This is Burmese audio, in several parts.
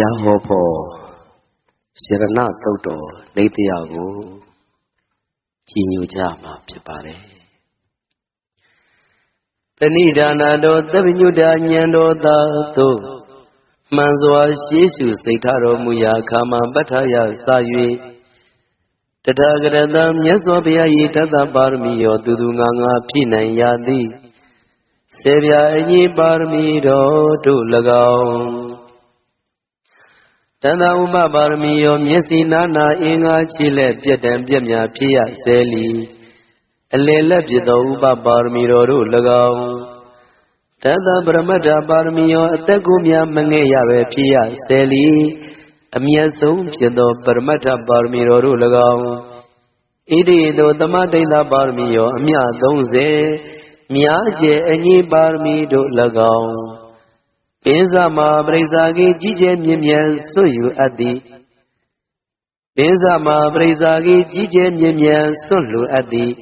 ရားဟောဖို့ရဏတုတ်တော်နေတရားကိုကြီးညိုကြမှာဖြစ်ပါတယ်တဏိဒါနာတော်သဗ္ဗညုတာဉာဏ်တော်သာသို့မှန်စွာရှေးရှုစိတ်ထားတော်မူရာခါမှာပဋ္ဌာယစာ၍တထာဂရတံမြတ်စွာဘုရား၏တသပါရမီရောသူသူငါငါပြည့်နိုင်ရသည်ဆေပြာအညီပါရမီတော်တို့၎င်း တန်တာဥပပါရမီရောမျက်စိနာနာအင်္ဂါခြေလက်ပြက်တံပြက်မြာဖြစ်ရဆဲလီအလယ်လက်ဖြစ်သောဥပပါရမီတော်တို့၎င်းတသပရမတ္ထပါရမီရောအသက်ကိုမြမငဲ့ရပဲဖြစ်ရဆဲလီအမျက်ဆုံးဖြစ်သောပရမတ္ထပါရမီတော်တို့၎င်းဣတိတောသမတိတပါရမီရောအမြ30မြားကျဲအညီပါရမီတို့၎င်း ပိဇာမာပရိစ္ဆာကိကြီးကျယ်မြင့်မြတ်ဆွတ်ယူအပ်သည်ပိဇာမာပရိစ္ဆာကိကြီးကျယ်မြင့်မြတ်ဆွတ်လူအပ်သည်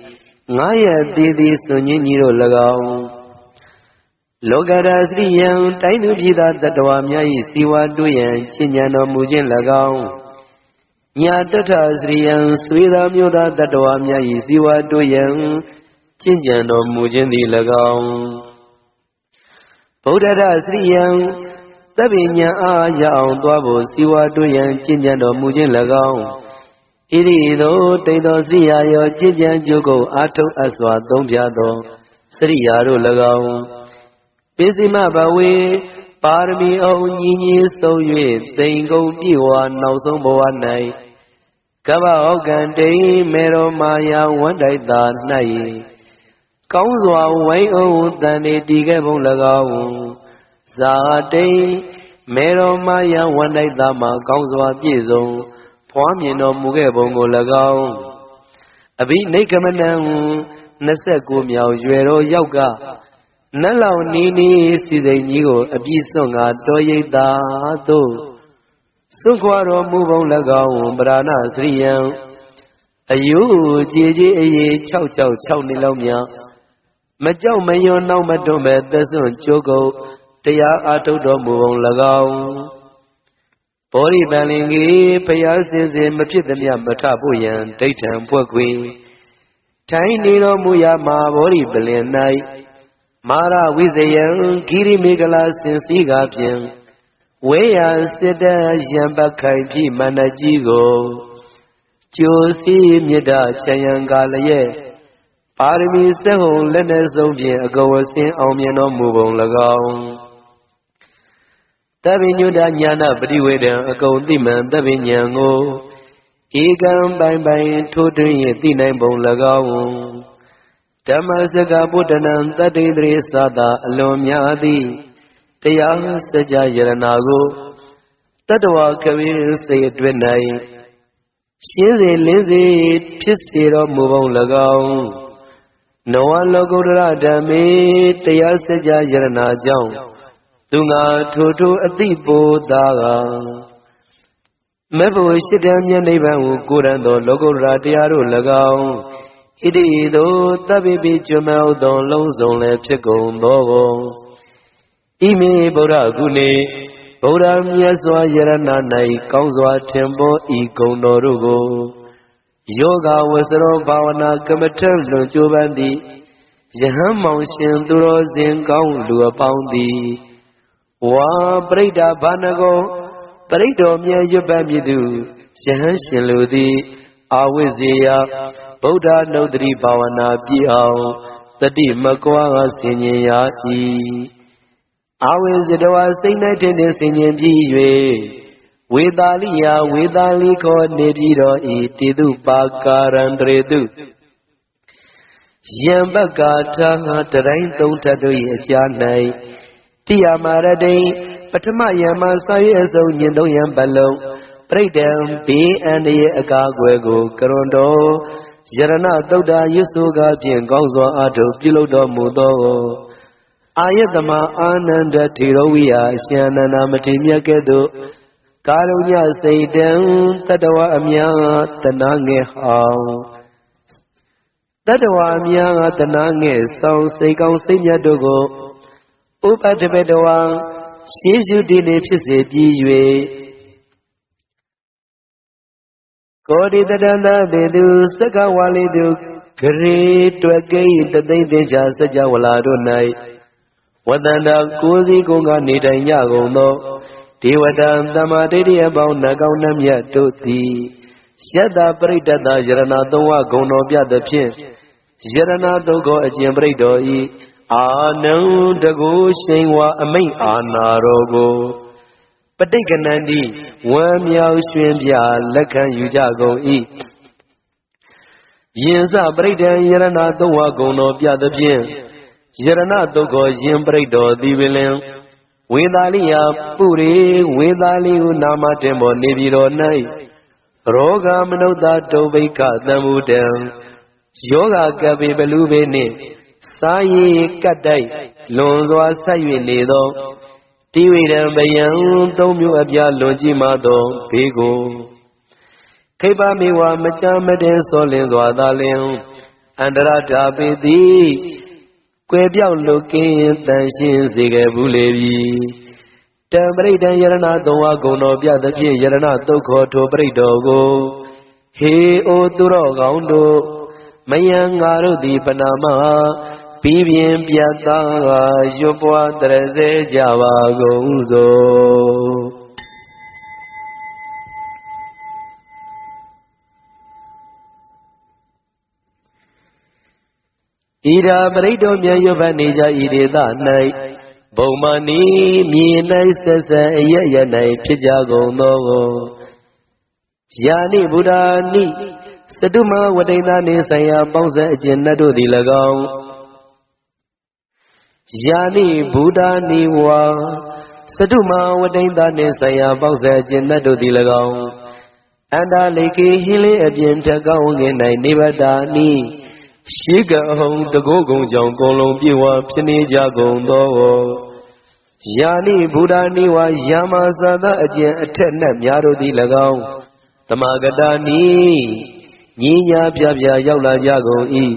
ငါရဲ့တည်သည်စွန်ကြီးကြီးတို့၎င်းလောကရာစရိယံတိုင်းသူပြည်သားတတဝါများ၏စီဝါတွေ့ရန်ချင်ညာတော်မူခြင်း၎င်းညာတထစရိယံဆွေသာမျိုးသားတတဝါများ၏စီဝါတွေ့ရန်ချင်ကြံတော်မူခြင်းသည်၎င်း ဗုဒ္ဓရစရိယံသဗ္ဗညံအားရအောင်သွားဖို့စီဝါတွေ့ရန်ချင်ကြံတော်မူခြင်း၎င်းဣရိသောတိတ်သောစရိယာရောချင်ကြံကြုတ်ကိုအာထုအပ်စွာသုံးပြသောစရိယာတို့၎င်းပိစိမဘဝေပါရမီအောင်ညီညီဆုံး၍တိမ်ကုန်ပြည့်ဝနောက်ဆုံးဘဝ၌ကဗ္ဗဟောကံတိမ်မေရောမာယာဝန္တိုက်တာ၌ ကောင်းစွာဝိုင်းအောင်တန်နေတည်ခဲ့ပုံ၎င်းဇာတိမ်မေရောမာယာဝန္တိုက်တာမှာကောင်းစွာပြည့်စုံဖွားမြင်တော်မူခဲ့ပုံကို၎င်းအဘိနိကမနံ29မြောက်ရွယ်တော်ရောက်ကနတ်လောင်နီးနီးစီစိန်ကြီးကိုအပြည့်စွန့်ငါတော်ရိပ်သာသို့စွန့်ခွာတော်မူပုံ၎င်းပရာဏစရိယံအယုကြည်ကြီးအေး666နှစ်လောက်များ မကြောက်မယွန်းနောက်မတွန့်ပဲသက်စွန့်ကြိုးကုန်တရားအားထုတ်တော်မူပုံ၎င်းဘောရိပန်လင်ကြီးဖျားစင်စင်မဖြစ်သည်မြမထဖို့ရန်ဒိဋ္ဌံဖွဲ့ခွေထိုင်းနေတော်မူရာမှာဘောရိပလင်၌မာရဝိဇယံဂိရိမေကလာစင်စည်းကားဖြင့်ဝေယစစ်တရံပခိုင်ပြီမန္တကြီးကိုကျိုးစီမြတ်တချယံကာလရဲ့ ပါရမီစက်ဟုံလက်နဲ့ဆုံးဖြင့်အကဝဆင်းအောင်မြင်တော်မူပုံ၎င်းတဗိညုတညာနာပရိဝေဒံအကုန်သိမှန်တဗိညာန်ကိုဧကံပိုင်ပိုင်ထိုးထွင်း၍သိနိုင်ပုံ၎င်းဓမ္မစကဗုဒ္ဓနံတတ္တိတရေသာတာအလွန်များသည်တရားစကြယရနာကိုတတ္တဝါကဝိစိတ်အတွင်း၌ရှင်းစေလင်းစေဖြစ်စေတော်မူပုံ၎င်း နဝလောကုတ္တရဓမ္မေတရားစကြယရနာကြောင့်သူငါထိုထိုအတိပိုသာကမေဖို့ရှိတမြတ်နိဗ္ဗာန်ကိုကိုယ်ရန်သောလောကုတ္တရာတရားတို့၎င်းဣတိသောတပ္ပိပိကျွမောသောလုံးစုံလည်းဖြစ်ကုန်သောကိုဣမေဗုဒ္ဓကုနေဗုဒ္ဓမြတ်စွာယရဏ၌ကောင်းစွာထင်ပေါ်ဤဂုံတော်တို့ကို ယောဂဝဆရောဘာဝနာကမ္မထလွန်ကြိုးပန်းသည်ယဟန်မောင်ရှင်သူတော်စင်ကောင်းလူအပေါင်းသည်ဝါပရိဒဘာနကောပရိတော်မြတ်ရွတ်ပတ်မြည်သူယဟန်ရှင်လူသည်အာဝိဇေယဗုဒ္ဓနုဒတိဘာဝနာပြည့်အောင်တတိမကွာဆင်ញင်ရ၏အာဝိဇတဝစိတ်၌ထင်ထင်ဆင်ញင်ပြီး၍ ဝေတာလိယဝေတာလိခောနေပြီးတော်ဤတေတုပါကာရံတရေတုယံပက္ကာထာတတိုင်းသုံးထတ်တို့၏အကြား၌တိယမာရတိပထမယံမှာစာရွက်အစုံညင်သုံးယံပလုံးပရိဒံဘေးအန္တရာယ်အကာအကွယ်ကိုကရွန်တော်ယရဏသုတ်တာရွတ်ဆိုကားဖြင့်ကောင်းစွာအားထုတ်ပြုလုပ်တော်မူသောအာယတမအာနန္ဒထေရဝိယအရှင်အနန္ဒမထေမြတ်ကဲ့သို့ ကာရုညစိတ်တံတတဝအမြာတနာငယ်ဟောင်းတတဝအမြာတနာငယ်ဆောင်စိတ်ကောင်းစိတ်မြတ်တို့ကိုဥပတပတဝရှေးရှုတည်နေဖြစ်စေပြီး၍ကောဒီတတန္တတေသူသက္ကဝါလိတုဂရေတွေ့ကိတသိမ့်သင်္ချာစัจ java လာတို့၌ဝတ္တန္တာကိုးစီကိုငါနေတိုင်ကြကုန်သော ဒေဝတံသမ္မာဒိဋ္ဌိအပေါင်းနှကောင်းနှမြတ်တို့သည်ယတ္တပရိတ္တတယရဏသုံးဝဂုံတော်ပြသဖြင့်ယရဏသုံးခေါ်အကျင့်ပရိတ္တော်ဤအာနံတကူရှိန်ဝါအမိတ်အာနာတော်ကိုပဋိက္ခဏန္တိဝမ်းမြောက်ရွှင်ပြလက်ခံယူကြကုန်၏ယင်စပရိဒံယရဏသုံးဝဂုံတော်ပြသဖြင့်ယရဏတုတ်ကိုယင်ပရိတ်တော်သည်ပင်လင် ဝေသာလိယပုရိဝေသာလိဟုနာမတင်ပေါ်နေပြီတော်၌ရောဂမနုဿတုဘိကသံမူတံယောဂကပိဘလူဘေနှင့်စာရည်ကတ်တိုက်လွန်စွာဆက်၍နေသောတိဝိရံဗယံသုံးမျိုးအပြလွန်ကြည့်မှသောဘေးကိုခိပမေဝမချမတဲ့စောလင်းစွာသာလင်အန္တရတာပေသည် ကွယ်ပြောက်လုကင်းတန်ရှင်းစေခဲ့ဘူးလေပြီတံပရိဒံယရဏသုံးဝဂုံတော်ပြသဖြင့်ယရဏတုတ်ခေါ်ထိုပရိတော်ကိုဟေအိုသူတော်ကောင်းတို့မယံငါတို့သည်ပနာမပြီးပြင်းပြတ်သားရွတ်ပွားတရစေကြပါကုန်စို့ ဣရာပရိတောမြတ်ရွတ်ဖတ်နေကြဤဒေသ၌ဘုံမနီမြေ၌ဆက်ဆက်အရရ၌ဖြစ်ကြကုန်သောယာနိဗုဒ္ဓနိစတုမဝတိန်သာနေဆိုင်ရာပေါင်းဆက်အကျဉ်တ်တို့သည်၎င်းယာနိဗုဒ္ဓနိဝါစတုမဝတိန်သာနေဆိုင်ရာပေါင်းဆက်အကျဉ်တ်တို့သည်၎င်းအန္တာလေကေဟင်းလေးအပြင်ထက်ကောင်းငင်၌နေဗတာနိ ရှိကအဟုံတကိုးကုံကြောင့်ကုံလုံးပြေဝဖြစ်နေကြကုန်သောယာနိဗုဒ္ဓနိဝါယာမသာသအကျင့်အထက်နှက်များတို့သည်၎င်းတမဂတာနိညီညာပြပြရောက်လာကြကုန်၏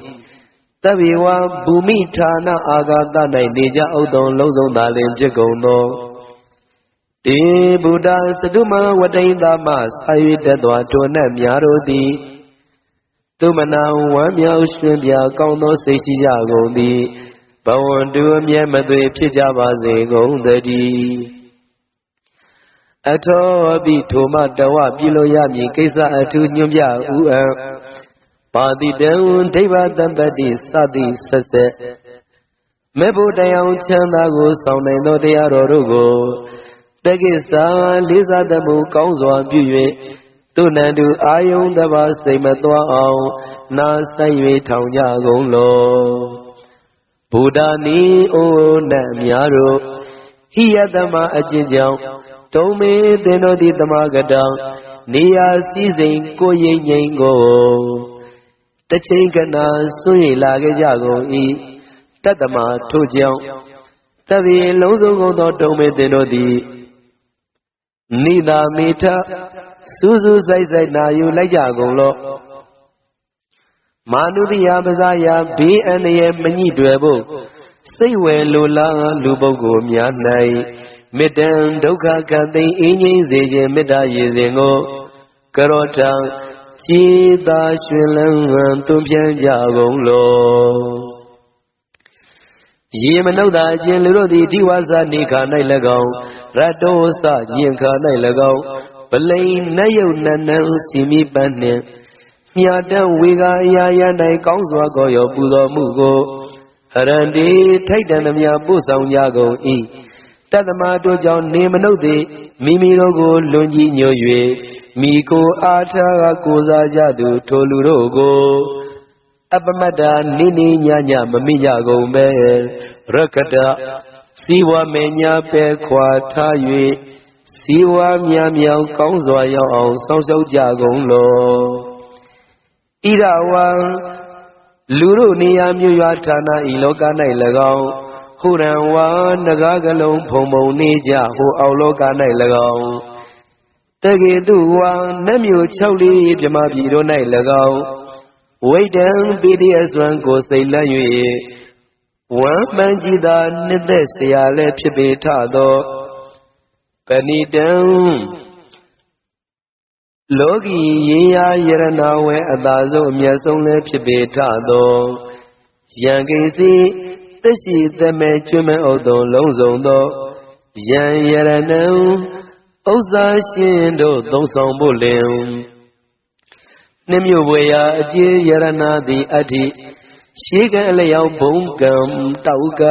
တဗ္ဗေဝဘူမိဌာနအာဂတ၌နေကြဥဒုံလုံးစုံသာလင်ဖြစ်ကုန်သောတေဗုဒ္ဓစတုမဝတိန်သမစာ၍တက်သောထိုနှက်များတို့သည် သူမနာဝမ်းမြောက်ရွှင်ပြကောင်းသောစိတ်ရှိကြကုန်သည်ဘဝန္တုအမြဲမသွေဖြစ်ကြပါစေကုန်သတည်းအထောပိထိုမတဝပြုလို့ရမည်ကိစ္စအထူးညွှန်ပြဥအံပါတိတံဒိဗ္ဗတံပတိစသည်ဆက်ဆက်မေဖို့တရားချမ်းသာကိုဆောင်နိုင်သောတရားတော်တို့ကိုတက္ကိစ္စလေးစားသမှုကောင်းစွာပြု၍ သူနန္တုအာယုံတပါစိတ်မသွားအောင်နာဆိုင်၍ထောင်ကြကုန်လောဘုဒ္ဓနီအိုနတ်များတို့ဟိယတမအကျင့်ကြောင့်တုံမေသင်တို့သည်တမဂတံနေရာစည်းစိမ်ကိုရိပ်ငိမ့်ကိုတချိန်ကနာစွန့်ရလာခဲ့ကြကုန်၏တတ္တမထို့ကြောင့်တပည့်လုံးစုံကုန်သောတုံမေသင်တို့သည် နိဒာမေထစူးစူးဆိုင်ဆိုင်နာယူလိုက်ကြကုန်လော့မာနုတိယပဇာယဘေးအန္တရာယ်မညှိတွယ်ဖို့စိတ်ဝယ်လိုလားလူပုဂ္ဂိုလ်များ၌မေတ္တံဒုက္ခကသိအင်းငိမ့်စေခြင်းမေတ္တာရည်စဉ်ကိုကရောထံကြည်သာရွှင်လန်းသွန်ပြန်ကြကုန်လော ရေမနှုတ်သာအချင်းလူတို့သည်ဒီဝါစာနေခါ၌၎င်းရတ္တောစညင်ခါ၌၎င်းပလိန်နတ်ယုတ်နတ်နံစီမိပန်းနှင့်မြာတဝေကာအရာရ၌ကောင်းစွာကောရောပူဇော်မှုကိုအရန္တိထိုက်တန်သမျှပို့ဆောင်ကြကုန်၏တတ္တမတို့ကြောင့်နေမနှုတ်သည်မိမိတို့ကိုလွန်ကြီးညွတ်၍မိကိုအားထားကကိုစားကြသူထိုလူတို့ကို အပမတ္တာနိနိညညမမိကြကုန်ပဲရကတစီဝမေညာပဲခွာထား၍စီဝါမြမြောင်ကောင်းစွာရောက်အောင်စောင့်ရှောက်ကြကုန်လောဣရဝံလူတို့နေရာမြို့ရွာဌာနဤလောက၌၎င်းဟူရံဝါနဂါကလုံးဖုံဖုံနေကြဟိုအောက်လောက၌၎င်းတကေတုဝံနတ်မြို့၆လေးပြမပြည်တို့၌၎င်း ဝိတံပိရိယစွမ်းကိုစိတ်လန့်၍ဝမ်းပန်းကြည်သာနှစ်သက်စရာလည်းဖြစ်ပေထသောပဏိတံလောကီရေရာယရဏဝဲအသာဆုံးအမျက်ဆုံးလည်းဖြစ်ပေထသောယံကိစီသက်ရှိသက်မဲ့ကျွမ်းမဲ့ဥဒုံလုံးစုံသောယံယရဏံဥစ္စာရှင်တို့သုံးဆောင်ဖို့လင် နှမြုပ်ဝေရာအကျေယရနာသည်အတ္တိရှေးကအလျောက်ဘုံကံတောက်က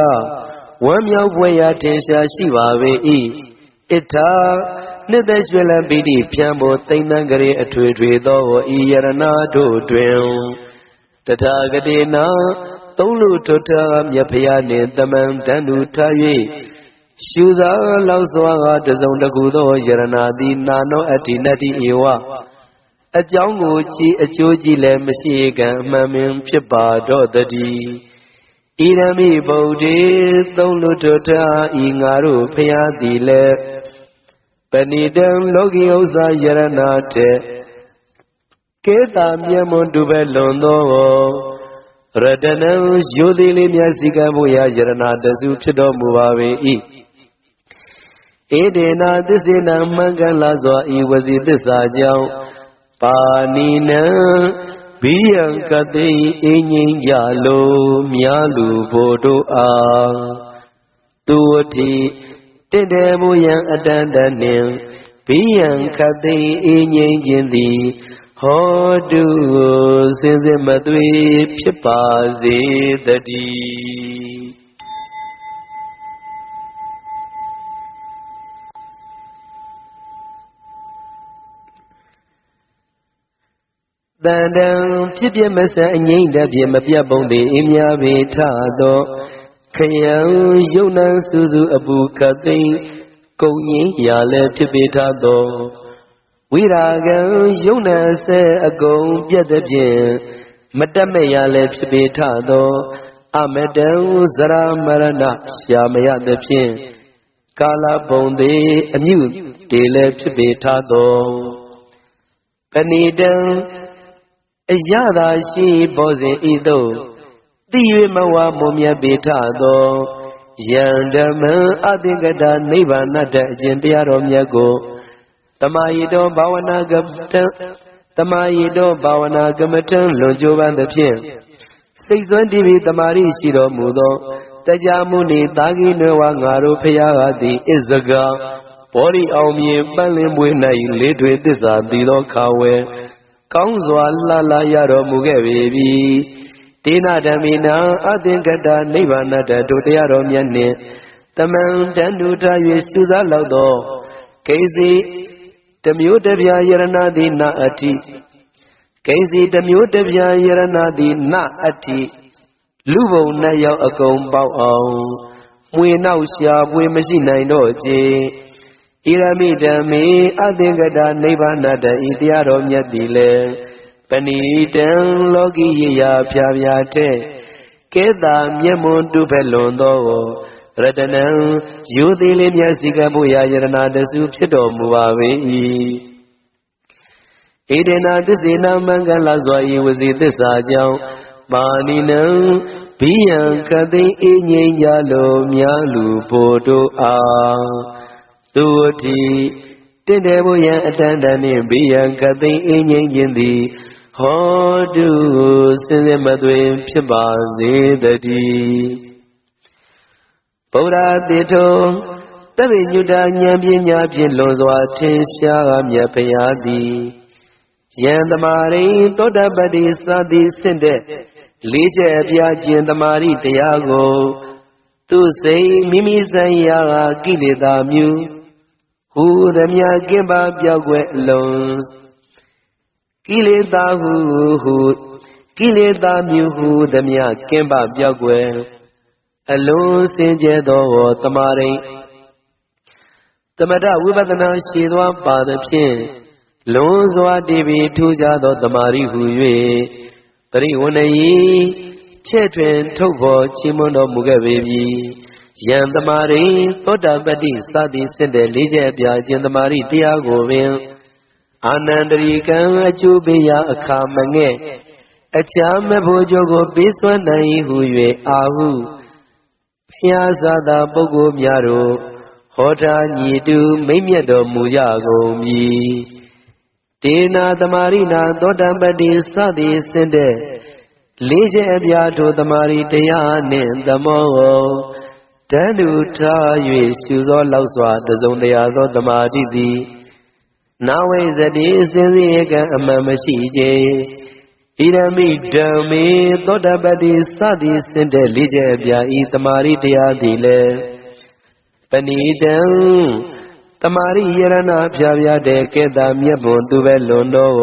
ဝမ်းမြောက်ဖွယ်ရာထင်ရှားရှိပါပေ၏ဣထာနှစ်သက်ရွှေလံပိတိဖြံဖို့တိမ့်တန်ကလေးအထွေထွေသောဤယရနာတို့တွင်တထာဂတိနာသုံးလူထွတ်တာမြတ်ဖျားနှင့်တမန်တန်သူထား၍ရှုစားလောက်စွာကတစုံတကူသောယရနာသည်နာနောအတ္တိနတ္တိဧဝ အကြောင်းကိုကြည်အကျိုးကြည်လည်းမရှိကံအမှန်ပင်ဖြစ်ပါတော့တည်းဣရမိဗုဒ္ဓေသုံးလူထွတ်တာဤငါတို့ဖျားသည်လည်းပဏိတံလောကီဥစ္စာယရနာတေကေတာမြတ်မွန်တူပဲလွန်သောရတနံယိုသေးလေးမြတ်စီကံဖို့ရာယရနာတစုဖြစ်တော်မူပါပေ၏ဧဒေနာသစ္စေနမှန်ကန်လာစွာဤဝစီသစ္စာကြောင့် ပါဏိနံဘိယံကတိအင်းငိမ့်ကြလိုမြားလူဘို့တို့အားသူဝတိတင့်တယ်မူယံအတန်တနှင့်ဘိယံခတိအင်းငိမ့်ခြင်းသည်ဟောတုစင်စစ်မသွေဖြစ်ပါစေတည်း တန်တံဖြစ်ပြမဆန်အငိမ့်တပြမပြတ်ပုံသည်အင်းများပေထသောခယံယုံနံစူးစူးအပူခတ်သိမ့်ကုံငင်းရာလည်းဖြစ်ပေထသောဝိရာဂံယုံနံဆဲအကုန်ပြတ်တဲ့ဖြင့်မတက်မဲ့ရလည်းဖြစ်ပေထသော အမတံဇရာမရဏရှာမရတဲ့ဖြင့်ကာလပုံသည်အမြုတေလည်းဖြစ်ပေထသောပဏိတံ အရသာရှိဘောဇင်ဤသို့သိ၍မဝမုံမြတ်ပေထသောယန္ဓမံအသင်္ကတာနိဗ္ဗာန်တအကျင့်တရားတော်မြတ်ကိုတမယိတောဘာဝနာကတံတမယိတောဘာဝနာကမထံလွန်ကြိုးပန်းသဖြင့်စိတ်စွမ်းတည်ပြီးတမာရီရှိတော်မူသောတရားမှုနေသာဂိနဝငါတို့ဖရာကသည်ဣဇကဘောရီအောင်မြင်ပန်းလင်းပွေ၌လေးထွေသစ္စာတည်သောခါဝဲ ကောင်းစွာလှလာရတော်မူခဲ့ပေပြီတေနဓမ္မိနာအသင်္ကတနိဗ္ဗာန်တတို့တရားတော်မြတ်နှင့်တမန်တန်တူထား၍စူးစားလောက်သောကိစီတမျိုးတပြာယရဏသည်နာအထိကိစီတမျိုးတပြာယရဏသည်နာအထိလူဘုံနဲ့ရောက်အကုန်ပေါက်အောင်မွေနောက်ရှာပွေမရှိနိုင်တော့ချေ ဣရမိဓမ္မေအသင်္ကတာနိဗ္ဗာန်တဤတရားတော်မြတ်သည်လေပဏိတံလောကီရရာဖြာဖြာတဲ့ကဲတာမျက်မွန်တုဖက်လွန်သောရတနံယူသေးလေးမြတ်စီကဖို့ရာယရနာတစုဖြစ်တော်မူပါ၏ဣဒေနာသစ္စေနာမံကလာစွာဤဝစီသစ္စာကြောင့်မာနိနံဘိယံကတိအငိမ့်ကြလိုမြားလူဖို့တို့အား သူဝတိတင့်တယ်ဖို့ရန်အတန်တန်နှင့်ဘေးရန်ကသိအင်းငိမ့်ခြင်းသည်ဟောတုစင်စစ်မသွင်ဖြစ်ပါစေတည်းဗုဒ္ဓတေထုံတပိညုတာဉာဏ်ပညာဖြင့်လွန်စွာထင်ရှားမြတ်ဖရာသည်ယံတမာရိသောတပတ္တိစသည်ဆင့်တဲ့လေးချက်အပြာကျင်တမာရိတရားကို သူစိတ်မိမိဆိုင်ရာကိလေသာမျိုး ဟူသမျှကင်းပါပြောက်ွယ်အလုံးကိလေသာဟုဟုကိလေသာမျိုးဟုသမျှကင်းပါပြောက်ွယ်အလုံးစင်ကြဲသောတမာရိသမထဝိပဿနာရှည်သွားပါသဖြင့်လုံးစွာတည်ပြီးထူးခြားသောတမာရိဟု၍ပရိဝဏယီချဲ့ထွင်ထုတ်ဖော်ချီးမွမ်းတော်မူခဲ့ပေပြီ ယံတမာရိသောတာပတ္တိစသည်စင့်တဲ့လေးချက်အပြာကျင်တမာရိတရားကိုပင်အာနန္တရိကံအကျိုးပေးရာအခါမငဲ့အခြားမဖို့ကြောကိုပေးစွမ်းနိုင်ဟု၍အာဟုဖျားသာသာပုဂ္ဂိုလ်များတို့ဟောတာညီတူမိမ့်မြတ်တော်မူကြကုန်မည်တေနာတမာရိနာသောတပတ္တိစသည်စင်တဲ့လေးချက်အပြားထိုတမာရိတရားနှင့်သမော တန်တူထား၍ရှုသောလောက်စွာတစုံတရာသောတမာတိသည်နာဝိဇတိစင်စီကံအမှန်မရှိချေဣရမိဓမ္မေသောတပတ္တိစသည်စင်တဲ့လေးချက်အပြားဤတမာရိတရားသည်လည်းပဏိတံတမာရိယရဏဖြာဖြာတဲ့ကေတာမြတ်ဘုံသူပဲလွန်တော်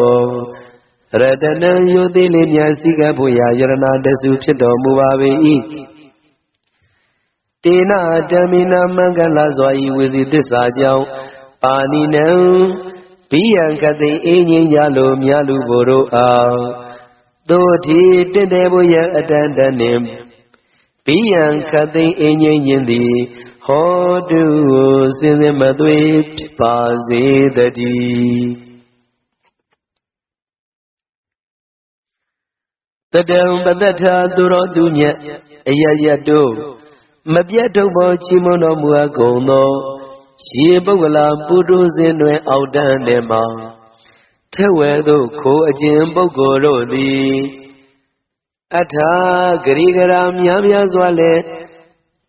ရတနံယုတိလေးမြတ်စိကဖို့ရာယရဏတစုဖြစ်တော်မူပါ၏ တေနဓမ္မိနာမင်္ဂလာစွာဤဝေစီသစ္စာကြောင့်ပါဏိနံဘိယံကတိအင်းငင်းကြလိုမြလူဘို့တို့အားတို့ဒီတင့်တယ်ဘုယအတန်တန်နှင့်ဘိယံခတိအင်းငင်းခြင်းသည်ဟောတုစင်စင်မသွေဖြစ်ပါစေတည်းတတံပတ္ထာသူတော်သူမြတ်အယယတို့ မပြတ်ထုတ်ပေါ်ချီးမွမ်းတော်မူအပ်ကုန်သောရေပုဂ္ဂလာပုထုဇဉ်တွင် အောက်တန်းထဲမှာထက်ဝဲသို့ခိုးအကျဉ်ပုဂ္ဂိုလ်တို့သည်အထာဂရိကရာများများစွာလဲ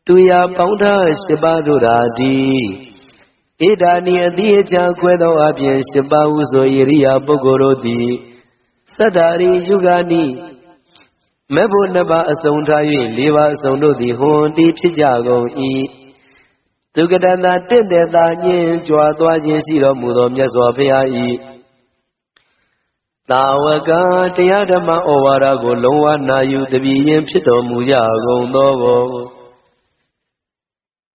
တူရာပေါင်းထား၈ပါးတို့သာဒီဣဒာနိအတိအချာခွဲသောအပြင်၈ပါးဟုဆိုယရိယာပုဂ္ဂိုလ်တို့သည်သတ္တာရိယုဂာနိ မေဖို့နှစ်ပါးအစုံထား၍လေးပါးအစုံတို့သည်ဟွန်တီးဖြစ်ကြကုန်၏သူကတန္တာတင့်တယ်သာညင်ကြွားသွားခြင်းရှိတော်မူသောမြတ်စွာဘုရား၏တာဝကတရားဓမ္မဩဝါဒကို လုံးဝနာယူတည်ရင်ဖြစ်တော်မူကြကုန်သောဘော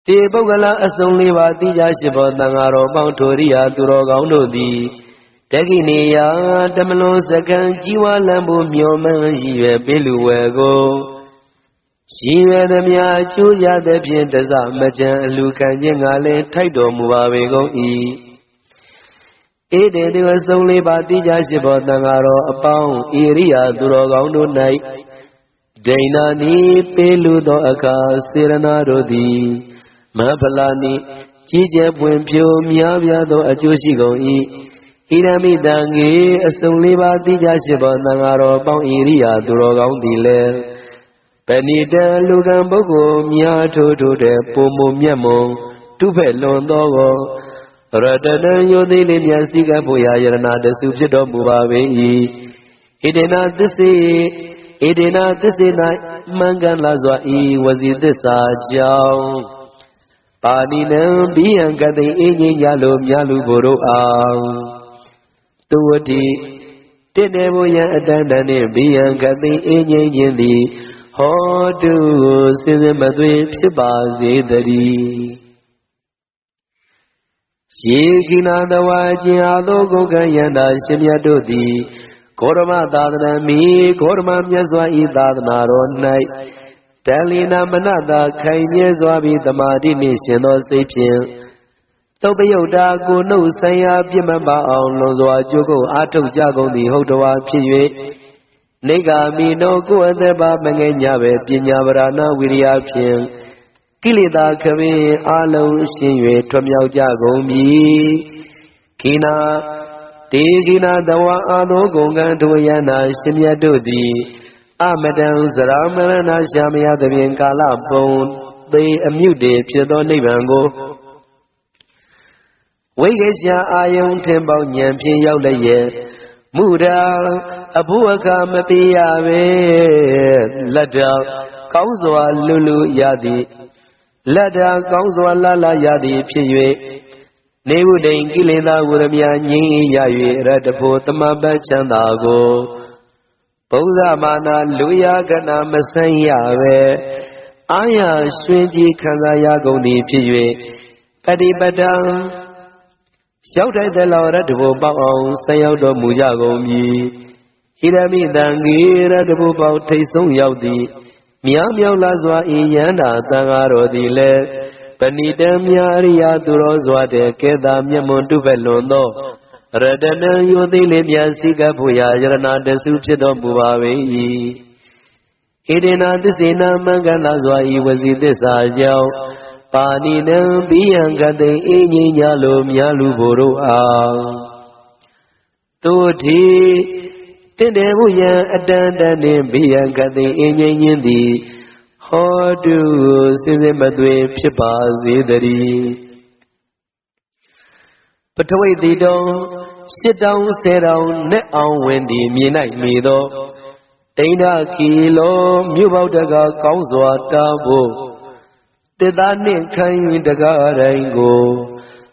ဒီပုဂ္ဂလအစုံလေးပါးတိကြရှိဘောတန်ဃာတော်ပေါင်းထိုရိယာသူတော်ကောင်းတို့သည် တခိနေယတမလွန်စကံជីဝလံဖို့မျောမှန်းရည်ရွယ်ပေးလူဝဲကိုရည်ရွယ်သည်များအကျိုးရသည်ဖြင့်တစမကြံအလူခံခြင်းကလည်းထိုက်တော်မူပါပေကုန်၏ဧတေသူအစုံလေးပါတိကြရှိဘောတန်ဃာတော်အပေါင်းဣရိယာသူတော်ကောင်းတို့၌ဒိဏာနီပေးလူသောအခါစေရနာတို့သည်မဖလာနိကြီးကျယ်ပွင့်ဖြိုးများပြားသောအကျိုးရှိကုန်၏ ဣရမိတံငေအစုံလေးပါးတိကြရှိဘောသံဃာတော်ပေါင်းဣရိယာသူတော်ကောင်းသည်လည်းပဏိတလူကံပုဂ္ဂိုလ်များထိုးထိုးတဲ့ပုံမမြတ်မုံတုဖက်လွန်သောကိုရတနံယောသိလေးမြတ်စည်းကပ်ဖို့ရာယရနာတစုဖြစ်တော်မူပါ၏ဣဒေနာသစ္စေဣဒေနာသစ္စေ၌မှန်ကန်လာစွာဤဝစီသစ္စာကြောင့်ပါဏိနံဘိယံကတိအင်းကြီးကြလိုမြလူဘို့တို့အောင် သူဝတိတင့်တယ်ဘုယံအတန်တန်နှင့်ဘိယံကတိအင်းကြီးခြင်းသည်ဟောတုစင်စင်မသွေဖြစ်ပါစေတည်းရေကိနာတဝါကျင်အားသောဂုကံယန္တာရှင်မြတ်တို့သည်ဂေါရမသာသနာမိဂေါရမမြတ်စွာဤသာသနာတော်၌တန်လီနာမနတာခိုင်မြဲစွာပြီးတမာတိနှင့်ရှင်သောစိတ်ဖြင့် သုတ်ပယုတ်တာကိုနှုတ်ဆိုင်ရာပြစ်မပါအောင်လွန်စွာကြိုးကုပ်အားထုတ်ကြကုန်သည်ဟုတ်တော်ဖြစ်၍နေဂာမိနောကိုယ်အသက်ပါမငယ်ညပဲပညာဗราဏဝိရိယဖြင့်ကိလေသာခပင်အလုံးရှင်း၍ထွမြောက်ကြကုန်ပြီခိနာတေခိနာတဝအာသောဂုံကံဒုယနာရှင်မြတ်တို့သည်အမတံဇရာမရဏရှာမယသဖြင့်ကာလပုံသိအမြုတေဖြစ်သောနိဗ္ဗာန်ကို ဝိကေရှာအာယုံထင်ပေါဉဏ်ဖြင့်ရောက်လျက်မူရာအဘုအခမပိယပဲလက်တော်ကောင်းစွာလူလူရသည်လက်တော်ကောင်းစွာလာလာရသည်ဖြစ်၍နေဝုဒိန်ကိလေသာဝရမြငြိမ်းရ၍ရတ္တဖို့တမပတ်ချမ်းသာကိုဗုဒ္ဓမာနာလူရကနာမဆန်းရပဲအာရရွှင်ကြည်ခံစားရကုန်သည်ဖြစ်၍ပฏิပတံ ရောက်တဲ့တလောရတ္တဘုပေါအောင်ဆက်ရောက်တော်မူကြကုန်မည်ဟိရမိတံဂေရတ္တဘုပေါထိတ်ဆုံးရောက်သည်မြောင်မြောင်လာစွာဤယန္တာသံဃာတော်သည်လည်းပဏိတံမြာရိယာသူတော်စွာတဲ့ကဲသာမျက်မွန်တုပဲ့လွန်သောရတနံယောသိလေးမြတ်စိကဖို့ရာယရဏတစုဖြစ်တော်မူပါ၏ဣဒေနာသစ္စေနာမင်္ဂလာစွာဤဝစီသစ္စာကြောင့် ပါဏိနံပိယံကတိအင်းငိညာလိုမြလူဘို့တို့အားတသူတိတင့်တယ်မှုယံအတန်တန်နှင့်ဘိယံကတိအင်းငိမ့်ခြင်းသည်ဟောတုစင်စစ်မသွေဖြစ်ပါစေတည်းပထဝိတိတောရှစ်တောင်ဆယ်တောင်နဲ့အောင်ဝင်ဒီမြေ၌မိသောတိန္ဒခီလောမြို့ပေါတကကောင်းစွာတားဖို့ တေသာနှင့်ခိုင်းတကားတိုင်းကို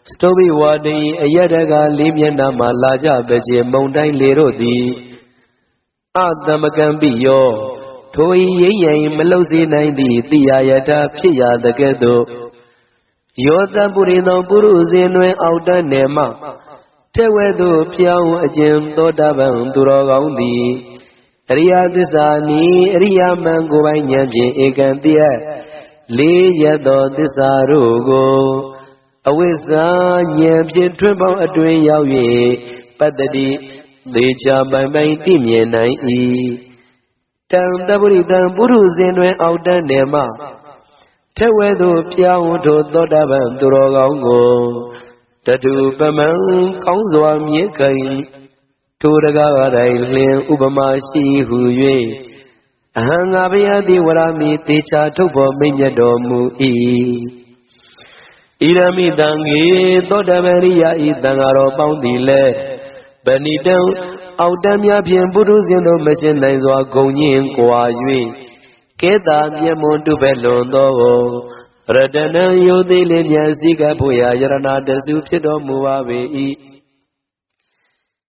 စတောဘိဝါတိအယတကလေးမျက်နှာမှလာကြပဲခြင်းမုံတိုင်းလေတို့သည်အတမကံပိယောထိုဤရိမ့်ရိမ့်မလုစေနိုင်သည့်တိယယထာဖြစ်ရတကဲ့သို့ယောတပုရိသောပုရုဇဉ်တွင်အောက်တန်းနေမှထဲဝဲသို့ပြောင်းအကျဉ်သောတာပန်သူတော်ကောင်းသည်အရိယသစ္စာနီအရိယာမံကိုယ်ပိုင်ဉာဏ်ဖြင့်ဧကံတည်း လေးရသောသစ္စာတို့ကိုအဝိဇ္ဇာဉာဏ်ဖြင့်ထွန်းပေါင်းအတွင်ရောက်၍ပတ္တိသေချာပိုင်ပိုင်သိမြင်နိုင်၏တံတပရိတံပုရုဇဉ်တွင်အောက်တန်းနေမှထဲဝဲသို့ပြောင်းထိုသောတာပန်သူတော်ကောင်းကိုတတုပမံကောင်းစွာမြင့်ခိုင်ထိုတကားတိုင်းလျင်ဥပမာရှိဟု၍ အဟံငါဘုရားတိဝရမိတေချာထုတ်ဖို့မိတ်မြတ်တော်မူ၏ဣရမိတံငေသောတပရိယဤတံဃာတော်ပေါင်းသည်လည်းဗဏိတံအောက်တမ်းများဖြင့်ပုထုဇဉ်တို့မရှင်းနိုင်စွာဂုံညင်းကွာ၍ကဲတာမျက်မွန်တုပဲလွန်သောရတနံယုသေးလေးမြတ်စည်းကပ်ဖို့ရာယရဏတစုဖြစ်တော်မူပါ၏။